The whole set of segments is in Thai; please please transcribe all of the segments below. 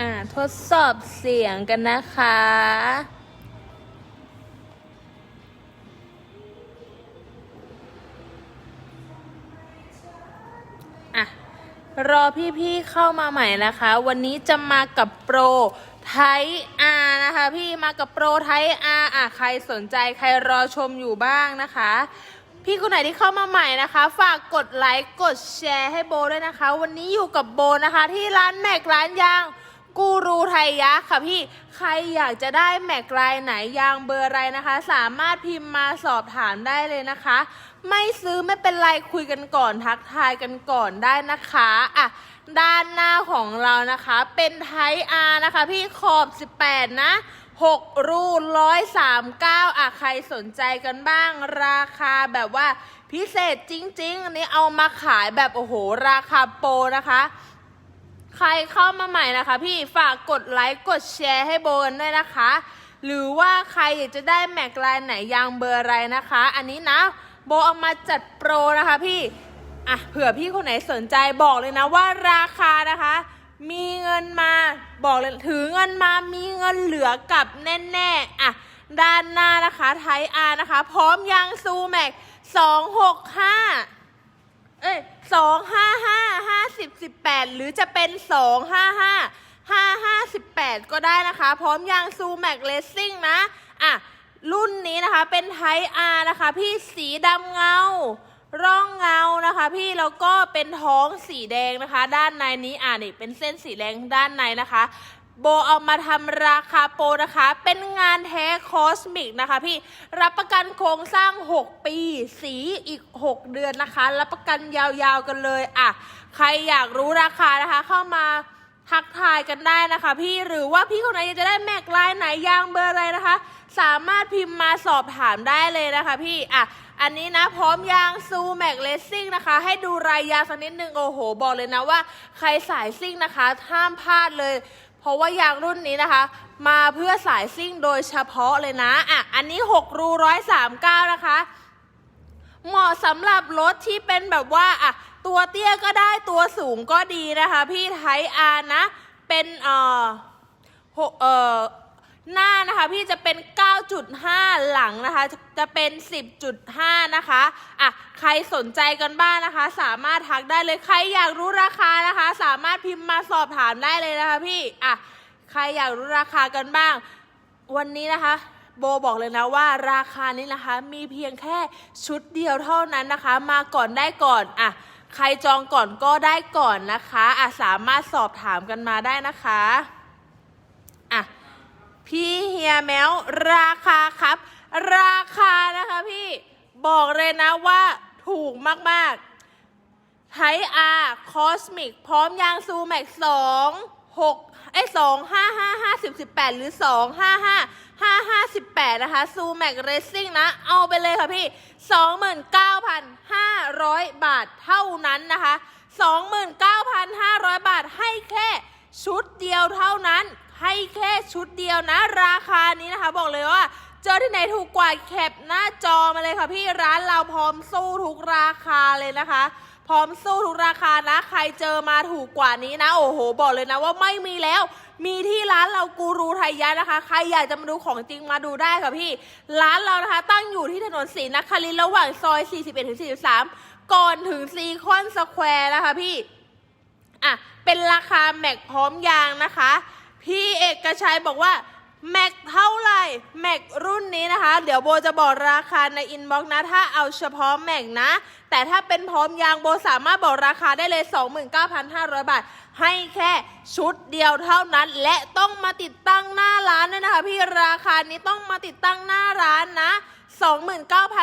อ่าทดสอบเสียงกันนะคะ อะ รอพี่ๆเข้ามาใหม่นะคะ วันนี้จะมากับโปรไทอานะคะพี่มากับโปรไทอาอะใครสนใจใครรอชมอยู่บ้างนะคะ พี่คนไหนที่เข้ามาใหม่นะคะ ฝากกดไลค์กดแชร์ให้โบด้วยนะคะ วันนี้อยู่กับโบนะคะ ที่ร้านแม็กร้านยาง กูรูไทยยะค่ะพี่ใครอยากจะได้แม็กลายไหนยางเบอร์อะไรนะคะ สามารถพิมพ์มาสอบถามได้เลยนะคะ ไม่ซื้อไม่เป็นไรคุยกันก่อนทักทายกันก่อนได้นะคะอะด้านหน้าของเรานะคะ เป็นไทอาร์นะคะ พี่ขอบ 18 นะ6รูร้อยสามเก้าอะใครสนใจกันบ้าง ราคาแบบว่าพิเศษจริง ๆ อันนี้เอามาขายแบบโอ้โห ราคาโปรนะคะ ใครเข้ามาใหม่นะคะ พี่ฝากกดไลค์กดแชร์ให้โบนด้วยนะคะ หรือว่าใครอยากจะได้แม็กไลายไหนยางเบอร์อะไรนะคะ อันนี้นะโบเอามาจัดโปรนะคะพี่อะเผื่อพี่คนไหนสนใจบอกเลยนะว่าราคานะคะ มีเงินมาบอกเลยถือเงินมามีเงินเหลือกลับแน่ๆอะด้านหน้านะคะไทยอานะคะ พร้อมยางซูแม็กสองหกห้าเอ้ยสองห้า ห้าห้าสิบแปดหรือจะเป็นสองห้าห้าห้าห้าสิบแปดก็ได้นะคะ พร้อมยางซูแม็กเลสซิ่งนะอะรุ่นนี้นะคะเป็นไทอาร์นะคะ พี่สีดำเงา ร่องเงานะคะ พี่แล้วก็เป็นท้องสีแดงนะคะ ด้านในนี้อ่านี่เป็นเส้นสีแดงด้านในนะคะ โบเอามาทำราคาโปรนะคะ เป็นงานแท้คอสมิกนะคะพี่ รับประกันโครงสร้าง 6 ปี สีอีก 6 เดือนนะคะ รับประกันยาวๆกันเลยอะ ใครอยากรู้ราคานะคะ เข้ามาทักทายกันได้นะคะ พี่หรือว่าพี่คนไหนจะได้แม็กไลายไหนยางเบอร์อะไรนะคะ สามารถพิมพ์มาสอบถามได้เลยนะคะ พี่อะอันนี้นะพร้อมยางซูแม็กเลสซิ่งนะคะ ให้ดูรายยางสักนิดนึงโอ้โห บอกเลยนะว่า ใครสายซิ่งนะคะห้ามพลาดเลย ราะว่ายางรุ่นนี้นะคะ มาเพื่อสายซิ่งโดยเฉพาะเลยนะอะอันนี้ 6 รูร้อยสามเก้านะคะ เหมาะสำหรับรถที่เป็นแบบว่าอะตัวเตี้ยก็ได้ตัวสูงก็ดีนะคะ พี่ไทอาร์นะ เป็นเอ่อหกเอ่อ หน้านะคะพี่จะเป็น 9.5 หลังนะคะ จะเป็น 10.5 นะคะ อะ ใครสนใจกันบ้างนะคะ สามารถทักได้เลย ใครอยากรู้ราคานะคะ สามารถพิมพ์มาสอบถามได้เลยนะคะพี่ อะ ใครอยากรู้ราคากันบ้าง วันนี้นะคะโบบอกเลยนะว่าราคานี้นะคะ มีเพียงแค่ชุดเดียวเท่านั้นนะคะ มาก่อนได้ก่อนอะใครจองก่อนก็ได้ก่อนนะคะอะสามารถสอบถามกันมาได้นะคะ พี่เฮียแมวราคาครับ ราคานะคะพี่บอกเลยนะว่าถูกมากๆไทอาร์คอสมิกพร้อมยางซูแม็กสองหกไอ้สองห้าห้าห้าสิบสิบแปดหรือสองห้าห้าห้าห้าสิบแปดนะคะซูแม็กเรซิ่งนะ เอาไปเลยค่ะพี่สองหมื่นเก้าพันห้าร้อยบาทเท่านั้นนะคะสองหมื่นเก้าพันห้าร้อยบาทให้แค่ชุดเดียวเท่านั้น ให้แค่ชุดเดียวนะ ราคานี้นะคะ บอกเลยว่า เจอที่ไหนถูกกว่าแคปหน้าจอมาเลยค่ะพี่ร้านเราพร้อมสู้ทุกราคาเลยนะคะ พร้อมสู้ทุกราคานะ ใครเจอมาถูกกว่านี้นะ โอ้โห บอกเลยนะว่าไม่มีแล้ว มีที่ร้านเรากูรูไทยยะนะคะ ใครอยากจะมาดูของจริงมาดูได้ค่ะพี่ ร้านเรานะคะ ตั้งอยู่ที่ถนนศรีนครินทร์ระหว่างซอย 41ถึง43 ก่อนถึงซีคอนสแควร์นะคะพี่อะเป็นราคาแม็กพร้อมยางนะคะ พี่เอกชัยบอกว่าแม็กเท่าไหร่แม็กรุ่นนี้นะคะ เดี๋ยวโบจะบอกราคาในอินบ็อกซ์นะ ถ้าเอาเฉพาะแม็กนะ แต่ถ้าเป็นพร้อมยางโบสามารถบอกราคาได้เลย 29,500 บาท ให้แค่ชุดเดียวเท่านั้น และต้องมาติดตั้งหน้าร้านด้วยนะคะ พี่ราคานี้ต้องมาติดตั้งหน้าร้านนะ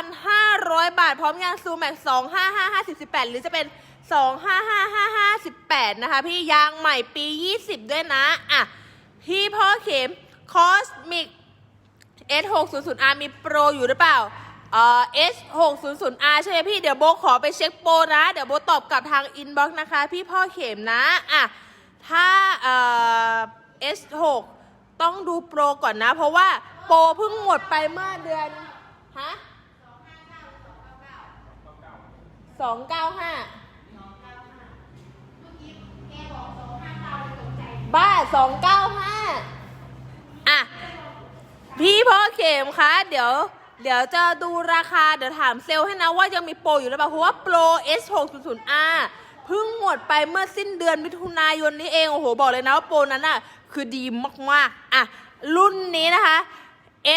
29,500 บาท พร้อมยางซูแม็ก255 50 18หรือจะเป็น 255นะคะ พี่ยางใหม่ปี 20 ด้วยนะอะ พี่พ่อเข็มคอสมิก S600R มีโปรอยู่หรือเปล่าเอ่อ S600R ใช่ไหมพี่ เดี๋ยวโบขอไปเช็คโปรนะ เดี๋ยวโบตอบกลับทางอินบ็อกซ์นะคะ พี่พ่อเข็มนะ อะ ถ้าเอ่อ S6 ต้องดูโปรก่อนนะ เพราะว่าโปรเพิ่งหมดไปเมื่อเดือน ฮะสองเก้าห้า เมื่อกี้แก บ้าสองเก้าห้าอะ พี่พ่อเข็มคะเดี๋ยว เดี๋ยวจะดูราคา เดี๋ยวถามเซลล์ให้นะว่ายังมีโปรอยู่หรือเปล่า เพราะว่าโปร S 6 0 0 R เพิ่งหมดไปเมื่อสิ้นเดือนมิถุนายนนี้เอง โอ้โห บอกเลยนะว่าโปรนั้นน่ะ คือดีมากๆ อะ รุ่นนี้นะคะ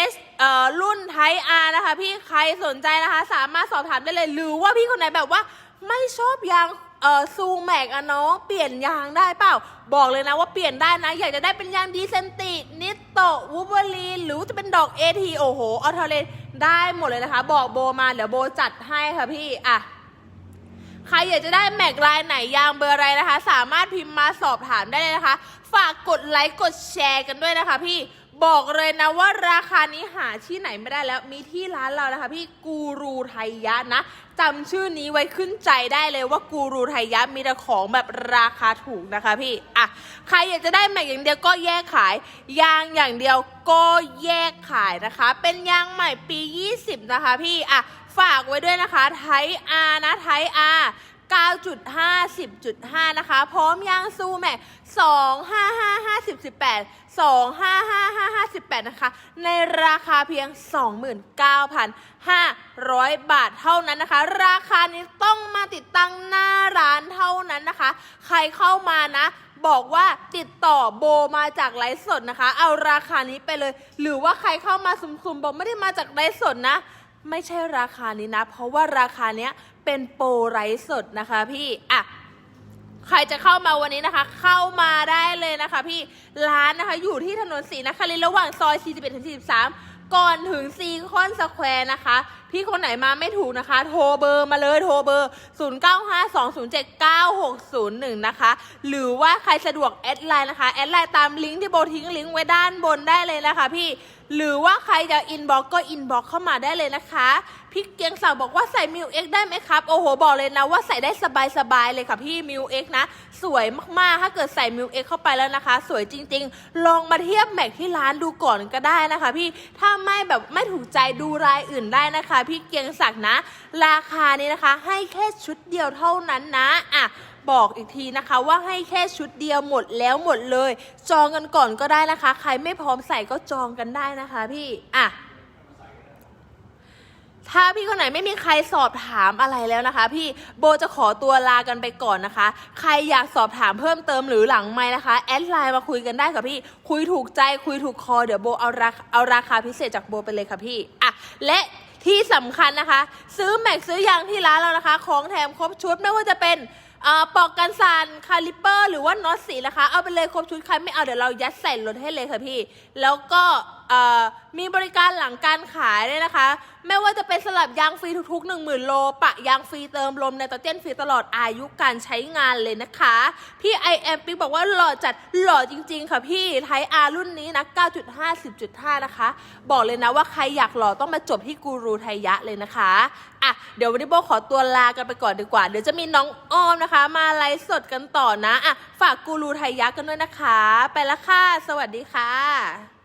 S เอ่อรุ่นไท R นะคะ พี่ใครสนใจนะคะ สามารถสอบถามได้เลย หรือว่าพี่คนไหนแบบว่าไม่ชอบยาง เออซูแม็กอะน้องเปลี่ยนยางได้เปล่า บอกเลยนะว่าเปลี่ยนได้นะ อยากจะได้เป็นยางดีเซนติ นิตโตวูเบอรีนหรือจะเป็นดอก AT โอโหออทเลนได้หมดเลยนะคะ บอกโบมาเดี๋ยวโบจัดให้ค่ะพี่อะใครอยากจะได้แม็กลายไหนยางเบอร์อะไรนะคะ สามารถพิมพ์มาสอบถามได้เลยนะคะ ฝากกดไลค์กดแชร์กันด้วยนะคะพี่ บอกเลยนะว่าราคานี้หาที่ไหนไม่ได้แล้วมีที่ร้านเรานะคะพี่กูรูไทยยะนะจำชื่อนี้ไว้ขึ้นใจได้เลยว่ากูรูไทยยะมีแต่ของแบบราคาถูกนะคะพี่อะใครอยากจะได้แม็กอย่างเดียวก็แยกขาย ยางอย่างเดียวก็แยกขายนะคะ เป็นยางใหม่ปี 20 นะคะพี่อะฝากไว้ด้วยนะคะไทย R นะไทย R 9.5 10.5 นะคะ พร้อมยางซูแม็ก2 5 5 5 10 18 2 5 5 5 5 18 นะคะ ในราคาเพียง 29,500 บาทเท่านั้นนะคะ ราคานี้ต้องมาติดตั้งหน้าร้านเท่านั้นนะคะ ใครเข้ามานะบอกว่าติดต่อโบมาจากไลฟ์สดนะคะ เอาราคานี้ไปเลย หรือว่าใครเข้ามาซุ่มๆบอกไม่ได้มาจากไลฟ์สดนะ ไม่ใช่ราคานี้นะ เพราะว่าราคาเนี้ยเป็นโปรไลฟ์สดนะคะพี่อะใครจะเข้ามาวันนี้นะคะ เข้ามาได้เลยนะคะพี่ร้านนะคะอยู่ที่ถนนศรีนครินทร์ระหว่างซอย 41ถึง43 ก่อนถึงซีคอนสแควร์นะคะ พี่คนไหนมาไม่ถูกนะคะ โทรเบอร์มาเลยโทรเบอร์ 0952079601 นะคะ หรือว่าใครสะดวกแอดไลน์นะคะ แอดไลน์ตามลิงก์ที่โบทิ้งลิงก์ไว้ด้านบนได้เลยนะคะพี่ หรือว่าใครจะอินบ็อกก็อินบ็อกเข้ามาได้เลยนะคะพี่เกียงศักดิ์บอกว่าใส่มิวเอ็กได้ไหมครับ โอ้โห บอกเลยนะว่าใส่ได้สบายๆเลยค่ะพี่มิวเอ็กนะ สวยมากๆ ถ้าเกิดใส่มิวเอ็กเข้าไปแล้วนะคะ สวยจริงๆ ลองมาเทียบแม็กที่ร้านดูก่อนก็ได้นะคะ พี่ถ้าไม่แบบไม่ถูกใจดูรายอื่นได้นะคะ พี่เกียงศักดิ์นะ ราคานี้นะคะ ให้แค่ชุดเดียวเท่านั้นนะอะ บอกอีกทีนะคะ ว่าให้แค่ชุดเดียวหมดแล้วหมดเลย จองกันก่อนก็ได้นะคะ ใครไม่พร้อมใส่ก็จองกันได้นะคะพี่อะถ้าพี่คนไหนไม่มีใครสอบถามอะไรแล้วนะคะ พี่โบจะขอตัวลากันไปก่อนนะคะ ใครอยากสอบถามเพิ่มเติมหรือหลังไม้นะคะแอดไลน์มาคุยกันได้ค่ะพี่คุยถูกใจคุยถูกคอเดี๋ยวโบเอาราคาเอาราคาพิเศษจากโบไปเลยค่ะพี่อะและที่สำคัญนะคะ ซื้อแม็กซื้อยางที่ร้านเรานะคะ ของแถมครบชุดไม่ว่าจะเป็น ปอกกันสันคาลิปเปอร์หรือว่าน็อตสีนะคะ เอาไปเลยครบชุดใครไม่เอาเดี๋ยวเรายัดใส่รถให้เลยค่ะพี่ แล้วก็มีบริการหลังการขายด้วยนะคะ ไม่ว่าจะเป็นสลับยางฟรีทุกๆ 1 0,000 โล ปะยางฟรีเติมลมในตะเจนฟรีตลอดอายุการใช้งานเลยนะคะ พี่ไอแอมปิ๊กบอกว่าหล่อจัดหล่อจริง ๆ ค่ะพี่ไทยอารุ่นนี้นะ 9.5 10.5 นะคะ บอกเลยนะว่าใครอยากหล่อต้องมาจบที่กูรูไทยยะเลยนะคะอะเดี๋ยววันนี้โบขอตัวลากันไปก่อนดีกว่า เดี๋ยวจะมีน้องอ้อมนะคะ มาไลฟ์สดกันต่อนะอะฝากกูรูไทยยะกันด้วยนะคะ ไปละค่ะ สวัสดีค่ะ